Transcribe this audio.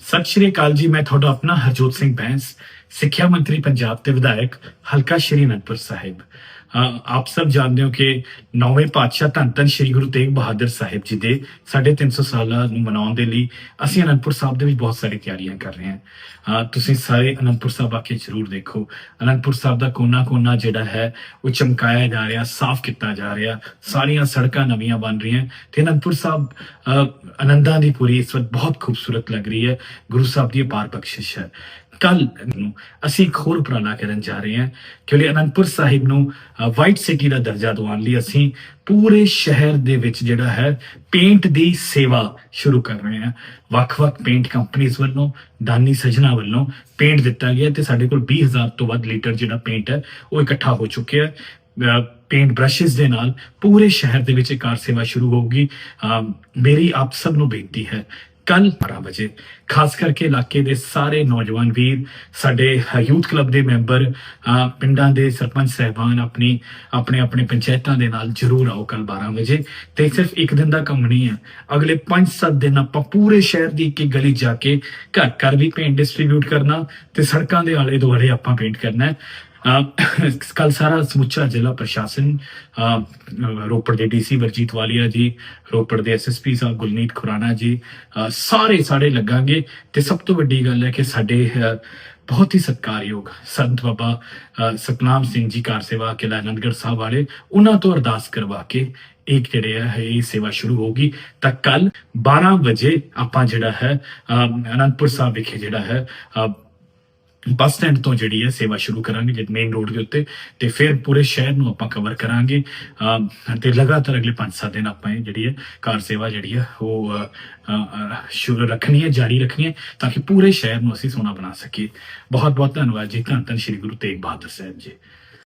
ਸਤਿ ਸ਼੍ਰੀ ਅਕਾਲ ਜੀ ਮੈਂ ਤੁਹਾਡਾ ਆਪਣਾ ਹਰਜੋਤ ਸਿੰਘ ਬੈਂਸ। ਸਿੱਖਿਆ ਮੰਤਰੀ ਪੰਜਾਬ ਤੇ ਵਿਧਾਇਕ ਹਲਕਾ ਸ਼੍ਰੀ ਅਨੰਦਪੁਰ ਸਾਹਿਬ। ਅ, ਆਪ ਸਭ ਜਾਣਦੇ ਹੋ ਕਿ ਨੌਵੇਂ ਪਾਤਸ਼ਾਹ ਧੰਨ ਧੰਨ ਸ਼੍ਰੀ ਗੁਰੂ ਤੇਗ ਬਹਾਦਰ ਸਾਹਿਬ ਜੀ ਦੇ 350 ਸਾਲਾਂ ਨੂੰ ਮਨਾਉਣ ਦੇ ਲਈ ਅਸੀਂ ਅਨੰਦਪੁਰ ਸਾਹਿਬ ਦੇ ਵਿੱਚ ਬਹੁਤ ਸਾਰੀ ਤਿਆਰੀਆਂ ਕਰ ਰਹੇ ਹਾਂ। ਤੁਸੀਂ ਸਾਰੇ ਅਨੰਦਪੁਰ ਸਾਹਿਬ ਆ ਕੇ ਜ਼ਰੂਰ ਦੇਖੋ। ਅਨੰਦਪੁਰ ਸਾਹਿਬ ਦਾ ਕੋਨਾ-ਕੋਨਾ ਜਿਹੜਾ ਹੈ ਉਹ ਚਮਕਾਇਆ ਜਾ ਰਿਹਾ ਸਾਫ਼ ਕੀਤਾ ਜਾ ਰਿਹਾ ਸਾਰੀਆਂ ਸੜਕਾਂ ਨਵੀਆਂ ਬਣ ਰਹੀਆਂ ਤੇ ਅਨੰਦਪੁਰ ਸਾਹਿਬ ਅ, ਆਨੰਦਾਂ ਦੀ ਪੂਰੀ ਇਸ ਵਕਤ ਬਹੁਤ ਖੂਬਸੂਰਤ ਲੱਗ ਰਹੀ ਹੈ। ਗੁਰੂ ਸਾਹਿਬ ਦੀ ਅਪਾਰ ਬਖਸ਼ਿਸ਼ ਹੈ। ਕੱਲ ਨੂੰ ਅਸੀਂ ਇੱਕ ਹੋਰ ਉਪਰਾਲਾ ਕਰਨ ਜਾ ਰਹੇ ਹਾਂ ਕਿਉਂਕਿ ਅਨੰਦਪੁਰ ਸਾਹਿਬ ਨੂੰ ਵਾਈਟ ਸਿਟੀ ਦਾ ਦਰਜਾ ਦਿਵਾਉਣ ਲਈ ਅਸੀਂ ਪੂਰੇ ਸ਼ਹਿਰ ਦੇ ਵਿੱਚ ਜਿਹੜਾ ਹੈ ਪੇਂਟ ਦੀ ਸੇਵਾ ਸ਼ੁਰੂ ਕਰ ਰਹੇ ਹਾਂ। ਵੱਖ-ਵੱਖ ਪੇਂਟ ਕੰਪਨੀਆਂ ਵੱਲੋਂ, ਦਾਨੀ ਸਜਣਾ ਵੱਲੋਂ ਪੇਂਟ ਦਿੱਤਾ ਗਿਆ ਤੇ ਸਾਡੇ ਕੋਲ 20000 ਤੋਂ ਵੱਧ ਲੀਟਰ ਜਿਹੜਾ ਪੇਂਟ ਹੈ, ਉਹ ਇਕੱਠਾ ਹੋ ਚੁੱਕਿਆ ਹੈ। ਪੇਂਟ ਬ੍ਰਸ਼ਸ ਦੇ ਨਾਲ ਪੂਰੇ ਸ਼ਹਿਰ ਦੇ ਵਿੱਚ ਇਹ ਕਾਰ ਸੇਵਾ ਸ਼ੁਰੂ ਹੋਊਗੀ। ਅਮ ਮੇਰੀ ਆਪ ਸਭ ਨੂੰ ਬੇਨਤੀ ਹੈ ਕੱਲ 12 ਵਜੇ। ਖਾਸ ਕਰਕੇ ਇਲਾਕੇ ਦੇ ਸਾਰੇ ਨੌਜਵਾਨ ਵੀਰ, ਸਾਡੇ ਯੂਥ ਕਲੱਬ ਦੇ ਮੈਂਬਰ ਪਿੰਡਾਂ ਦੇ ਸਰਪੰਚ ਸਹਿਬਾਨ ਆਪਣੀ, ਆਪਣੇ ਆਪਣੇ ਪੰਚਾਇਤਾਂ ਦੇ ਨਾਲ ਜਰੂਰ ਆਓ ਕੱਲ 12 ਵਜੇ। ਤੇ ਸਿਰਫ ਇੱਕ ਦਿਨ ਦਾ ਕੰਮ ਨਹੀਂ ਹੈ। ਅਗਲੇ 5-7 ਦਿਨ ਆਪਾਂ ਪੂਰੇ ਸ਼ਹਿਰ ਦੀ ਇੱਕ ਇੱਕ ਗਲੀ ਜਾ ਕੇ ਘਰ ਘਰ ਵੀ ਪੇਂਟ ਡਿਸਟ੍ਰੀਬਿਊਟ ਕਰਨਾ ਤੇ ਸੜਕਾਂ ਦੇ ਆਲੇ ਦੁਆਲੇ ਆਪਾਂ ਪੇਂਟ ਕਰਨਾ ਕੱਲ ਸਾਰਾ ਸਮੁੱਚਾ ਜ਼ਿਲ੍ਹਾ ਪ੍ਰਸ਼ਾਸਨ ਅਹ, ਰੋਪੜ ਦੇ ਡੀਸੀ ਵਰਜੀਤ ਵਾਲੀਆ ਜੀ ਰੋਪੜ ਦੇ ਐਸਐਸਪੀ ਸਾਹਿਬ ਗੁਲਨੀਤ ਖੁਰਾਣਾ ਜੀ ਸਾਰੇ ਸਾਰੇ ਲੱਗਾਂਗੇ ਤੇ ਸਭ ਤੋਂ ਵੱਡੀ ਗੱਲ ਹੈ ਕਿ ਸਾਡੇ ਬਹੁਤ ਹੀ ਸਤਿਕਾਰਯੋਗ ਸੰਤ ਬਾਬਾ ਸਤਨਾਮ ਸਿੰਘ ਜੀ ਕਾਰ ਸੇਵਾ ਕਿਲਾ ਅਨੰਦਗੜ੍ਹ ਸਾਹਿਬ ਵਾਲੇ ਉਹਨਾਂ ਤੋਂ ਅਰਦਾਸ ਕਰਵਾ ਕੇ ਇੱਕ ਜਿਹੜੇ ਹੈ ਇਹ ਸੇਵਾ ਸ਼ੁਰੂ ਹੋਗੀ ਤਾਂ ਕੱਲ 12 ਵਜੇ ਆਪਾਂ ਜਿਹੜਾ ਹੈ ਅਨੰਦਪੁਰ ਸਾਹਿਬ ਵਿਖੇ ਜਿਹੜਾ ਹੈ ਬੱਸ ਸਟੈਂਡ ਤੋਂ ਜਿਹੜੀ ਹੈ ਸੇਵਾ ਸ਼ੁਰੂ ਕਰਾਂਗੇ ਜਿਤ ਮੇਨ ਰੋਡ ਦੇ ਉੱਤੇ, ਤੇ ਫਿਰ ਪੂਰੇ ਸ਼ਹਿਰ ਨੂੰ ਆਪਾਂ ਕਵਰ ਕਰਾਂਗੇ। ਅਮ ਤੇ ਲਗਾਤਾਰ ਅਗਲੇ 5-7 ਦਿਨ ਆਪਾਂ ਇਹ ਜਿਹੜੀ ਹੈ ਕਾਰ ਸੇਵਾ ਜਿਹੜੀ ਹੈ, ਉਹ ਸ਼ੁਰੂ ਰੱਖਣੀ ਹੈ, ਜਾਰੀ ਰੱਖਣੀ ਹੈ, ਤਾਂ ਕਿ ਪੂਰੇ ਸ਼ਹਿਰ ਨੂੰ ਅਸੀਂ ਸੋਨਾ ਬਣਾ ਸਕੀਏ। ਬਹੁਤ ਬਹੁਤ ਧੰਨਵਾਦ ਜੀ। ਧੰਨ ਧੰਨ ਸ਼੍ਰੀ ਗੁਰੂ ਤੇਗ ਬਹਾਦਰ ਸਾਹਿਬ ਜੀ।